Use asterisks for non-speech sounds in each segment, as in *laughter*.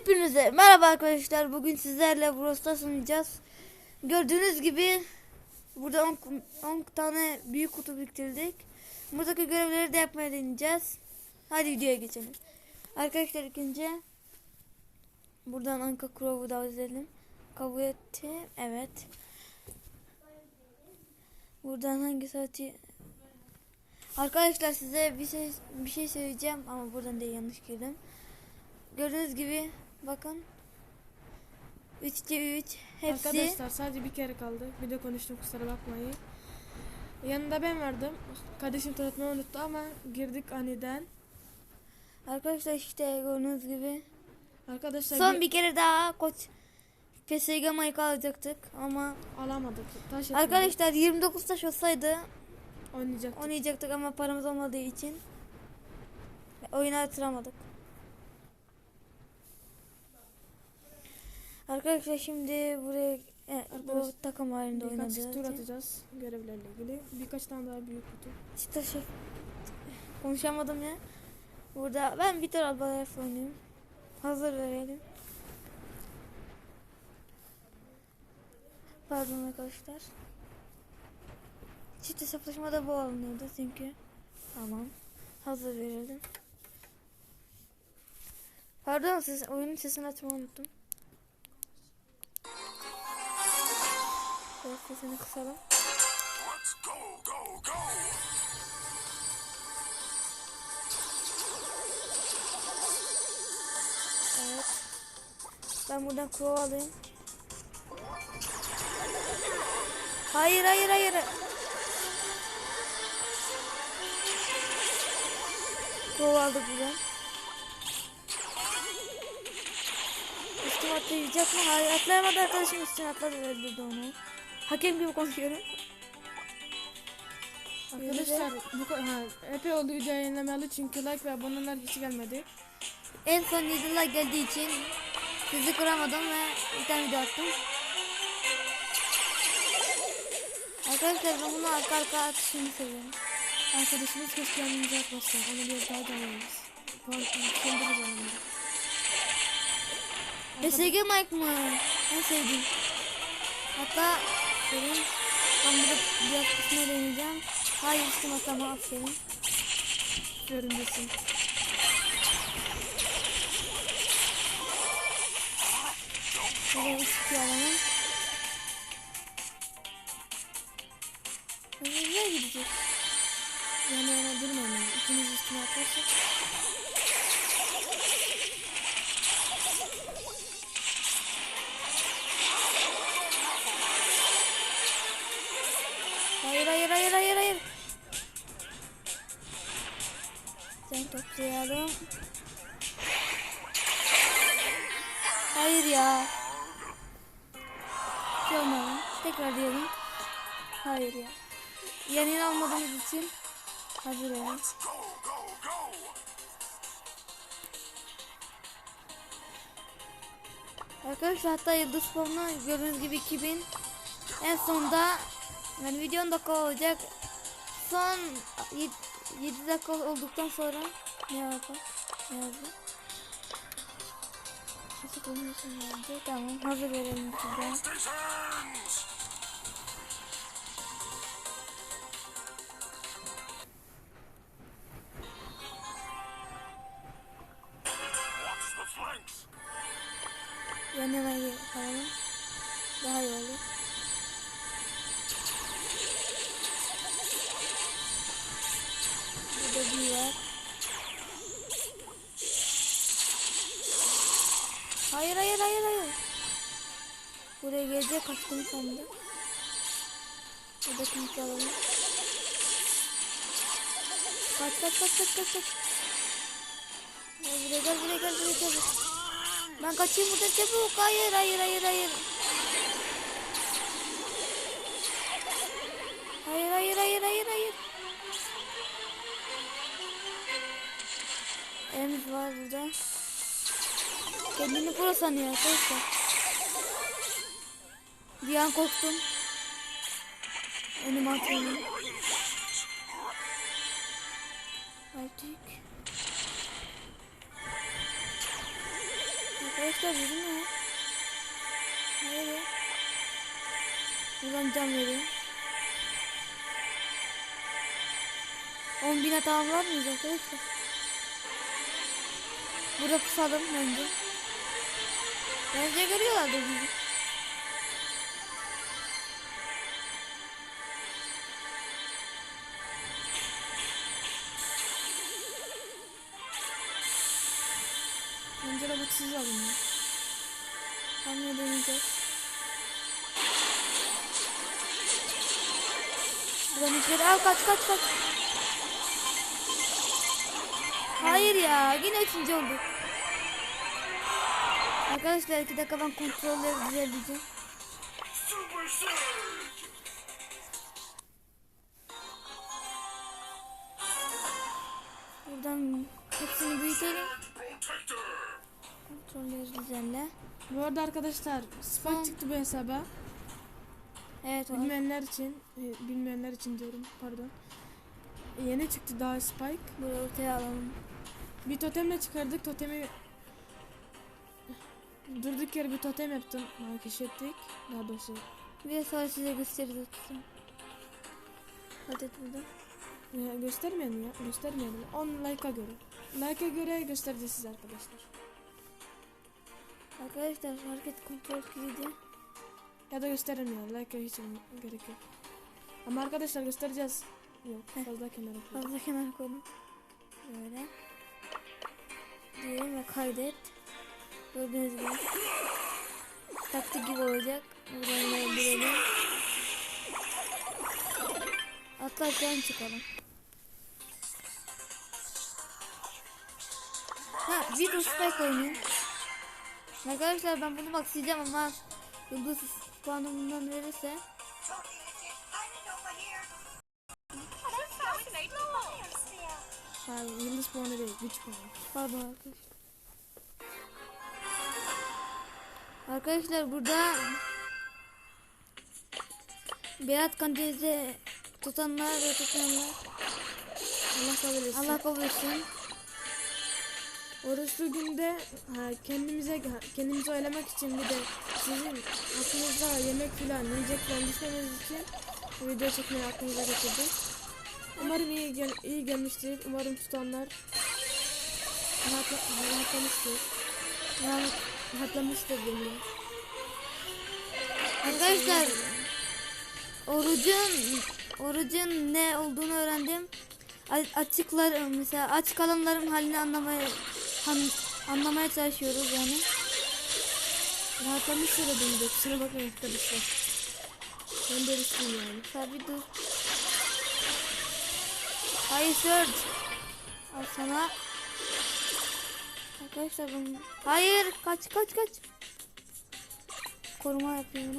Hepinize merhaba arkadaşlar. Bugün sizlerle Brawl Stars oynayacağız. Gördüğünüz gibi burada 10, 10 tane büyük kutu biriktirdik. Buradaki görevleri de yapmaya deneyeceğiz. Hadi videoya geçelim. Arkadaşlar ilk önce buradan Anka Crow'u da izleyelim. Kabul etti. Evet. Buradan hangi saati Arkadaşlar size bir şey bir şey söyleyeceğim ama buradan da yanlış girdim. Gördüğünüz gibi bakın 3'te 3 hepsi Arkadaşlar sadece bir kere kaldı. Bir de konuştum kusura bakmayın. Yanında ben vardım. Kardeşim tanıtmayı unuttu ama girdik aniden. Arkadaşlar işte gördüğünüz gibi Arkadaşlar son bir- kere daha koç PSG Mike alacaktık ama alamadık. Taş arkadaşlar 29 taş olsaydı oynayacaktık. oynayacaktık ama paramız olmadığı için oyunu atıramadık. Arkadaşlar şimdi buraya e, bu Arkadaş- takım halinde Birkaç oynadığı tur atacağız görevlerle ilgili. Birkaç tane daha büyük kutu. İşte şey konuşamadım ya. Burada ben Vitor Albayef oynuyorum. Hazır verelim. Pardon arkadaşlar. Çift hesaplaşmada bu alınıyordu çünkü. Tamam. Hazır verelim. Pardon siz oyunun sesini açmayı unuttum. Biraz sesini kısalım. Let's go, go, go! Evet. Ben buradan kova alayım. Hayır hayır hayır. Kova aldık buradan. Üstüme atlayacak mı? Hayır atlayamadı arkadaşım üstüne atladı öldürdü onu. Hakem gibi konuşuyorum. Arkadaşlar bu ha, epey oldu video yayınlamalı çünkü like ve aboneler hiç gelmedi. En son 7 like geldiği için sizi kıramadım ve bir tane video attım. Arkadaşlar ben bunu arka arka atışını seviyorum. Arkadaşımız keşke yanımıza yaklaşsa. Onu biraz daha canlıyız. Puan kendimiz yanımda. PSG Mike mı? En sevdiğim. Hatta senin ben burada biraz kısmına deneyeceğim. Hayır üstüm atlama aferin. Görünmesin. Şöyle üstü alalım. Nereye gidecek? Yani yana durmayın. İkiniz üstüne atlarsak. Toplayalım. Hayır ya. Tamam. Tekrar diyelim. Hayır ya. Yanını almadığımız için hazır olun. Arkadaşlar hatta yıldız formunu gördüğünüz gibi 2000 en sonda yani video 10 dakika olacak son 7 dakika olduktan sonra ne yapalım? Ne yazdı Nasıl konuşuyorsun yazdı tamam hazır verelim size. Stations! Watch Hayır hayır hayır hayır. Buraya gelecek kaçtım sandım. Burada kimse alalım. Kaç kaç kaç kaç kaç kaç. Gel buraya gel buraya gel buraya gel. Ben kaçayım buradan çabuk. Hayır hayır hayır hayır. Hayır hayır hayır hayır hayır. Elimiz var burada. Kendini pro sanıyor arkadaşlar. Bir an korktum. Önüme atıyorum. Artık. Arkadaşlar dedim ya. Ya. Buradan can vereyim. 10 bine tamamlar mıyız arkadaşlar? Burada pusalım bence. Bence görüyorlardır bizi. Bence robotsuz alın ya. Hamle deneyeceğiz. Buradan içeri al kaç kaç kaç. Hayır ya yine üçüncü olduk. Arkadaşlar iki dakika ben kontrolleri Surge! Buradan hepsini büyütelim. Kontrolleri düzenle. Bu arada arkadaşlar Spike çıktı bu hesaba. Evet. Bilmeyenler için, e, bilmeyenler için diyorum pardon. Yeni çıktı daha Spike. Burayı ortaya alalım. Bir totemle çıkardık. Totemi durduk yere bir totem yaptım. Ha, keşfettik. Daha doğrusu de sonra size gösteririz. tutun. Hadi burada. ya, göstermeyelim ya. Göstermeyelim. 10 like'a göre. Like'a göre göstereceğiz size arkadaşlar. Arkadaşlar hareket kontrol kilidi. Ya da gösterelim ya. Like'a hiç gerek yok. Ama arkadaşlar göstereceğiz. Yok fazla kenara koy. Fazla kenar koydum. Böyle. Diyelim ve kaydet. Gördüğünüz gibi. Taktik gibi olacak. Buradan öldürelim. Atlarken çıkalım. Ha, Vito Spike oynuyor. Arkadaşlar ben bunu bakacağım ama Yıldız puanımından verirse Hayır yıldız puanı değil. Güç puanı. Pardon arkadaşlar. Arkadaşlar burada Berat Kandil'de tutanlar ve tutanlar Allah kabul etsin. Allah kabul etsin. Oruçlu günde ha, kendimize kendimizi oylamak için bir de sizin aklınızda yemek filan yiyecek düşmemeniz için video çekmeyi aklınıza getirdik. Umarım iyi gel iyi gelmiştir. Umarım tutanlar rahatla rahatlamıştır. Rahat, rahatlamıştır deniyor. Arkadaşlar orucun orucun ne olduğunu öğrendim. Açıklar mesela aç kalanların halini anlamaya han- anlamaya çalışıyoruz yani. Rahatlamıştır da deniyor. Kusura bakmayın arkadaşlar. Ben de riskiyim yani. Sabit dur. Hayır Surge. Al sana. Arkadaşlar bunu... Hayır kaç kaç kaç. Koruma yapıyor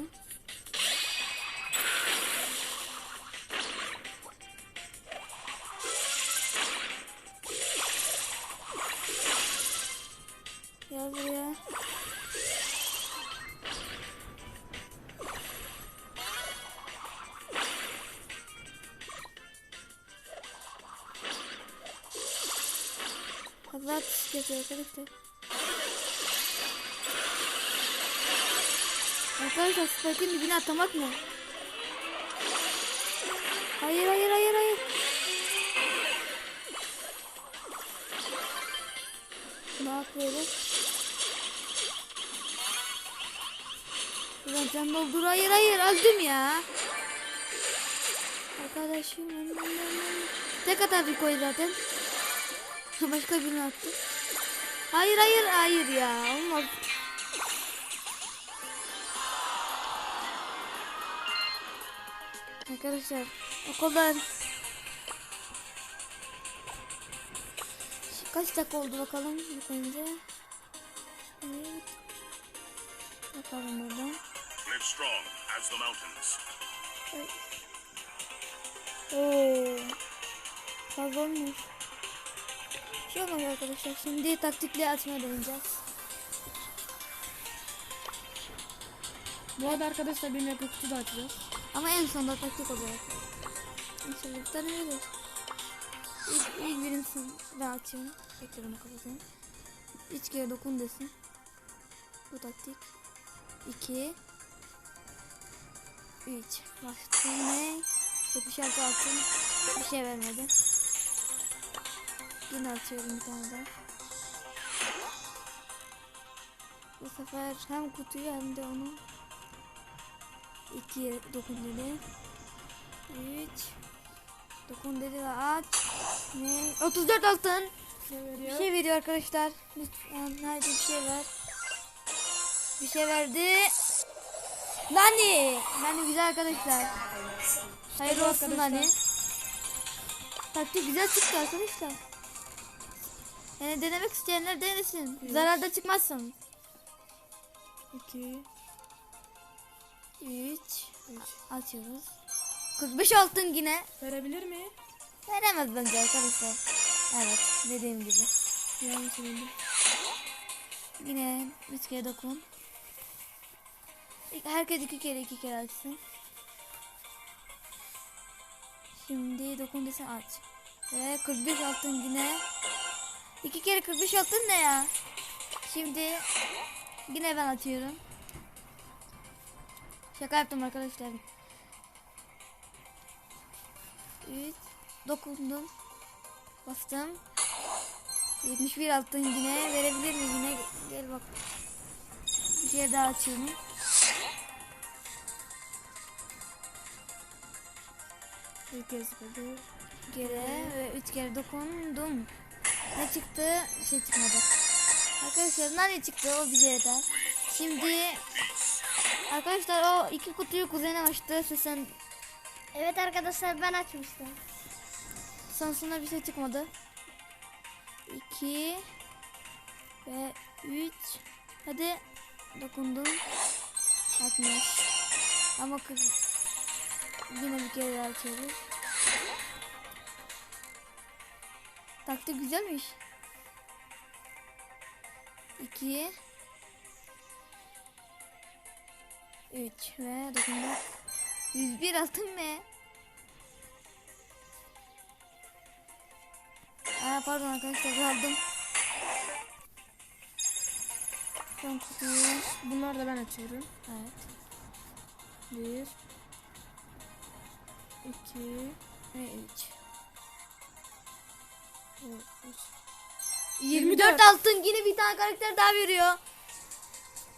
Atış yapıyor arkadaşlar. Arkadaşlar Spike'ın dibine atlamak mı? Hayır hayır hayır hayır. Ne yapıyoruz? Ulan can doldur. Hayır hayır öldüm ya. Arkadaşım. Tek atar Rico'yu zaten. *laughs* Başka birini attı. Hayır hayır hayır ya. Olmaz. Arkadaşlar o kadar kaç dakika oldu bakalım ilk önce. Evet. Bakalım buradan. Live strong as the mountains. Oo. Fazla olmuş. Şey olmaz arkadaşlar. Şimdi taktikli açmaya deneyeceğiz. Bu arada arkadaşlar bir mega kutu da açacağız. Ama en sonunda taktik olarak. İnşallah bir tane verir. İlk, ilk birincisini ben açıyorum. Ekranı kapatayım. Üç kere dokun desin. Bu taktik. 2 3 Bastım ne? 76 altın. Bir şey vermedi. Yine atıyorum bir tane daha. Bu sefer hem kutuyu hem de onu 2 dokun dedi. 3 dokun dedi ve aç. Ne? 34 altın. Ne Bir şey veriyor arkadaşlar. Lütfen nerede bir şey ver. Bir şey verdi. Nani. Nani güzel arkadaşlar. Hayırlı olsun arkadaşlar. Nani. Taktik güzel çıktı arkadaşlar. Yani denemek isteyenler denesin. Evet. Zararda çıkmazsın. 2 3 3 Açıyoruz. 45 altın yine. Verebilir mi? Veremez bence arkadaşlar. Evet dediğim gibi. Yani. Yine üç kere dokun. Herkes iki kere iki kere açsın. Şimdi dokun desen aç. Ve 45 altın yine. İki kere 45 altın ne ya? Şimdi yine ben atıyorum. Şaka yaptım arkadaşlar. 3 dokundum. Bastım. 71 altın yine verebilir mi yine gel bak. Bir kere daha açıyorum. Bir kez kaldı. Bir ve üç kere dokundum. Ne çıktı? Bir şey çıkmadı. Arkadaşlar ne çıktı o bize yeter. Şimdi arkadaşlar o iki kutuyu kuzenim açtı. Sen Evet arkadaşlar ben açmıştım. Samsun'a bir şey çıkmadı. 2 ve 3 Hadi dokundum. 60 Ama 40 Yine bir kere daha açıyoruz. Taktik güzelmiş. 2 3 ve dokundum. 101 altın mı? Aa, pardon arkadaşlar aldım. Son kutuyu. Bunlar da ben açıyorum. Evet. 1 2 24 altın yine bir tane karakter daha veriyor.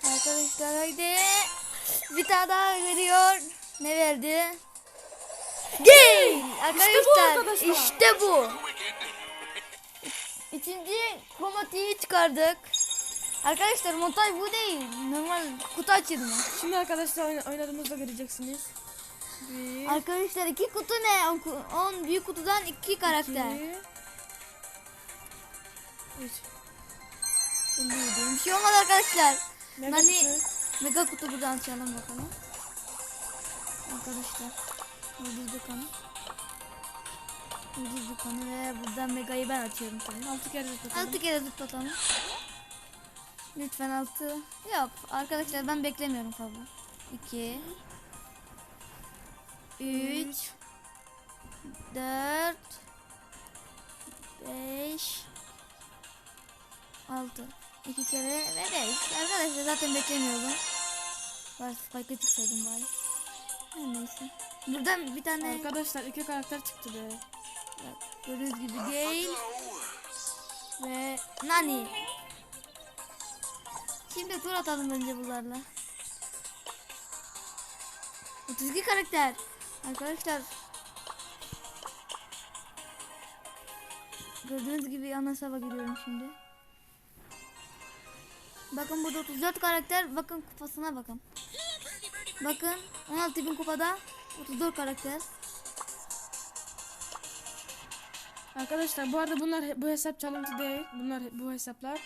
Arkadaşlar haydi. Bir tane daha veriyor. Ne verdi? Gay! Arkadaşlar arkadaşlar. işte bu. İkinci komatiği çıkardık. Arkadaşlar montaj bu değil. Normal kutu açılımı. Şimdi arkadaşlar oyna- oynadığımızda göreceksiniz. 1 Arkadaşlar iki kutu ne? 10 büyük kutudan iki karakter. 2 3 Belliydi. Bir şey olmadı arkadaşlar. Mega Nani kutu. mega kutu buradan açalım bakalım. Arkadaşlar. Öldürdük onu. Öldürdük onu ve buradan megayı ben açıyorum tabii. 6 kere zıplatalım. 6 kere zıplatalım. Lütfen 6. Yok arkadaşlar ben beklemiyorum fazla. 2 3 4 5 6 2 kere ve 5 Arkadaşlar zaten beklemiyordum. Var spike'a çıksaydım bari. Her neyse. Buradan bir tane Arkadaşlar iki karakter çıktı be. bak, gördüğünüz gibi Gale ve Nani. Şimdi tur atalım önce bunlarla. 32 karakter. Arkadaşlar. Gördüğünüz gibi ana hesaba giriyorum şimdi. Bakın burada 34 karakter. Bakın kupasına bakın. Bakın 16.000 kupada 34 karakter. Arkadaşlar bu arada bunlar bu hesap çalıntı değil. Bunlar bu hesaplar.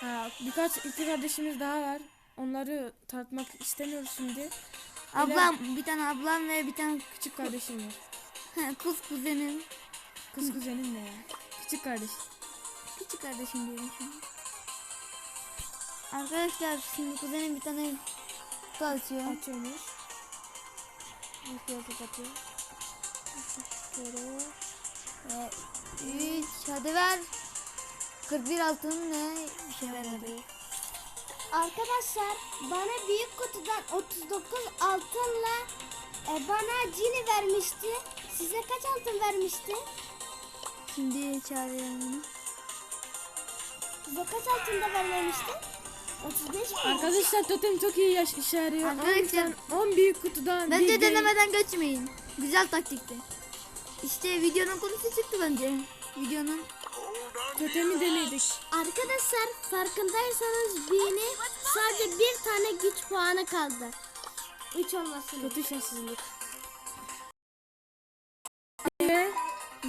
Ha, birkaç iki kardeşimiz daha var. Onları tartmak istemiyoruz şimdi. Ablam bir tane ablam ve bir tane Küçük kardeşim var. *laughs* kız kuzenim. Kız kuzenim ne ya? Küçük kardeş. Küçük kardeşim diyelim şimdi. Arkadaşlar şimdi kuzenim bir tane kutu açıyor. Açıyormuş. Bir yazık atıyor. Kere. Ve 3 hadi ver. 41 altın ne? Bir şey vermedi. Arkadaşlar bana büyük kutudan 39 altınla e, bana cini vermişti. Size kaç altın vermişti? Şimdi çağırıyorum onu. Size kaç altın da vermemişti? 35 mi? Arkadaşlar totem çok iyi yaş işe yarıyor. Arkadaşlar- 10, 10 büyük kutudan Bence bir denemeden geçmeyin. Güzel taktikti. İşte videonun konusu çıktı bence. Videonun totemi denedik. Arkadaşlar farkındaysanız B'ni sadece bir tane güç puanı kaldı. 3 olmasın. Kötü şanssızlık.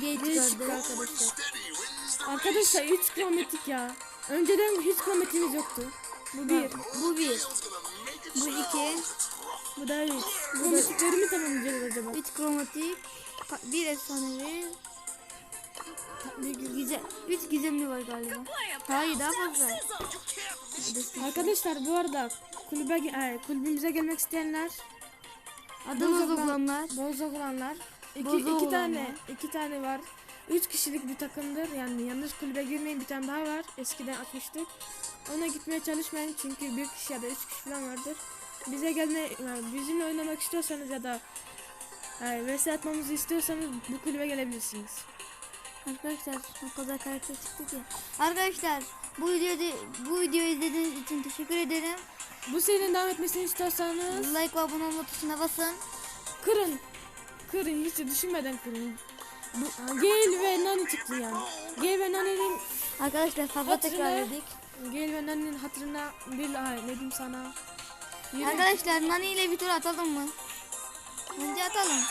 Geç çıkardı. arkadaşlar. Arkadaşlar 3 kilometrik ya. Önceden hiç kilometrimiz yoktu. Bu bir. Bu bir. Bu iki. Bu da 3. Kilometrikleri mi tamamlayacağız acaba? Üç kromatik. Bir efsanevi. Güzel. Üç gizemli var galiba. Hayır daha fazla. Arkadaşlar bu arada kulübe e, kulübümüze gelmek isteyenler olanlar. Bozok olanlar. İki, iki tane iki tane var. Üç kişilik bir takımdır. Yani yanlış kulübe girmeyin bir tane daha var. Eskiden atmıştık. Ona gitmeye çalışmayın çünkü bir kişi ya da üç kişi falan vardır. Bize gelme, yani bizimle oynamak istiyorsanız ya da e, vs atmamızı istiyorsanız bu kulübe gelebilirsiniz. Arkadaşlar o kadar karakter çıktı ki. Arkadaşlar bu videoyu bu videoyu izlediğiniz için teşekkür ederim. Bu serinin devam etmesini istiyorsanız Like ve abone olma tuşuna basın. kırın. Kırın hiç düşünmeden kırın. Bu, Gale ve Nani çıktı yani. Gale ve Nani'nin Arkadaşlar fazla tekrar ettik. Gale ve Nani'nin hatırına bir ay ne diyeyim sana. Yirmi- Arkadaşlar Nani ile bir tur atalım mı? Bence atalım.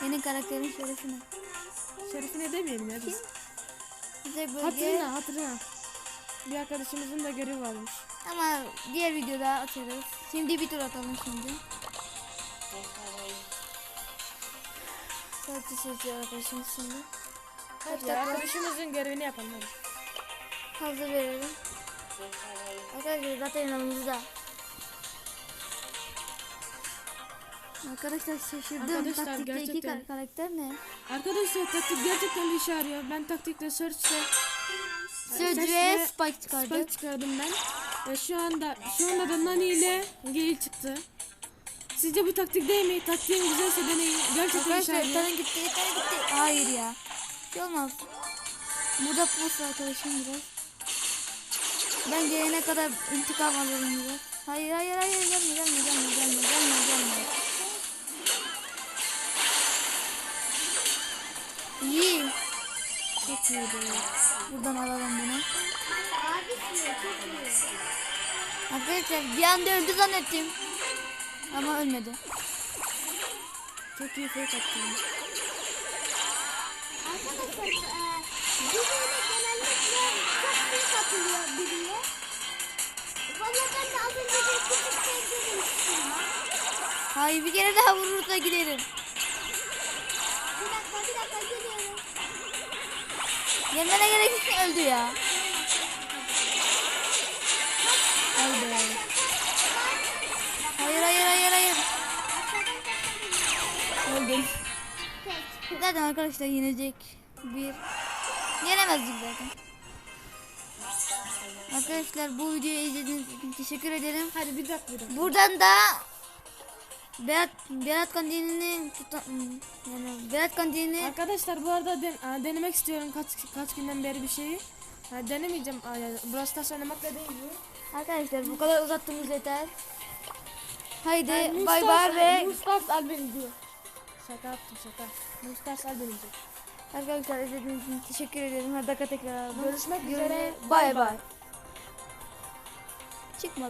Senin karakterin şerefine. Şerefine demeyelim ya biz. Bize bölge Hatırına hatırına. Bir arkadaşımızın da görevi varmış. ama diğer videoda atarız. Şimdi bir tur atalım şimdi. Sadece seçiyor arkadaşımız şimdi. Dakika? arkadaşımızın görevini yapalım hadi. Hazır verelim. Arkadaşlar zaten yanımızda. Arkadaşlar şaşırdım. Arkadaşlar, Taktikte iki gerçekten- kar- karakter ne? Arkadaşlar taktik gerçekten bir işe yarıyor. Ben taktikte search'te ve Spike çıkardı. spike çıkardım ben. Ve şu anda şu anda da Nani ile Gale çıktı. Sizce bu taktik değil mi? Taktiğin güzelse deneyin. Gerçekten işe Arkadaşlar yarıyor. tane gitti, tane gitti. Hayır ya. Şey olmaz. Burada pus arkadaşım biraz. Ben gelene kadar intikam alırım biraz. Hayır hayır hayır gelme gelme gelme gelme gelme gelme. İyi. Çok iyiydi. Buradan alalım bunu. Arkadaşlar bir anda öldü zannettim. Ama ölmedi. Çok iyi fake attım. Arkadaşlar biriyle genellikle çok büyük atılıyor biriyle. Valla ben de az önce bir küçük demiştim. Hayır bir kere daha vurursa giderim. Bir dakika bir dakika geliyorum. Gelmene gerek yok öldü ya. Haydi. Hayır hayır hayır hayır. Öldüm. Zaten arkadaşlar yenecek. Bir. Yenemezdik zaten. Arkadaşlar bu videoyu izlediğiniz için teşekkür ederim. Hadi bir dakika bir dakika. Buradan da Berat Berat Kandili'nin tuta- yani Berat Kandili'ni Arkadaşlar bu arada den- aa, denemek istiyorum kaç kaç günden beri bir şeyi. Ha, denemeyeceğim. Aa, yani Brawl Stars oynamakla değil bu. Arkadaşlar bu kadar uzattığımız yeter. Haydi Yani bay bay ve Mustars al beni diyor. Şaka yaptım şaka. Mustars al beni diyor. Arkadaşlar izlediğiniz için teşekkür ederim. Hadi dakika tekrar alalım. Görüşmek üzere. Bay bay. Çıkma.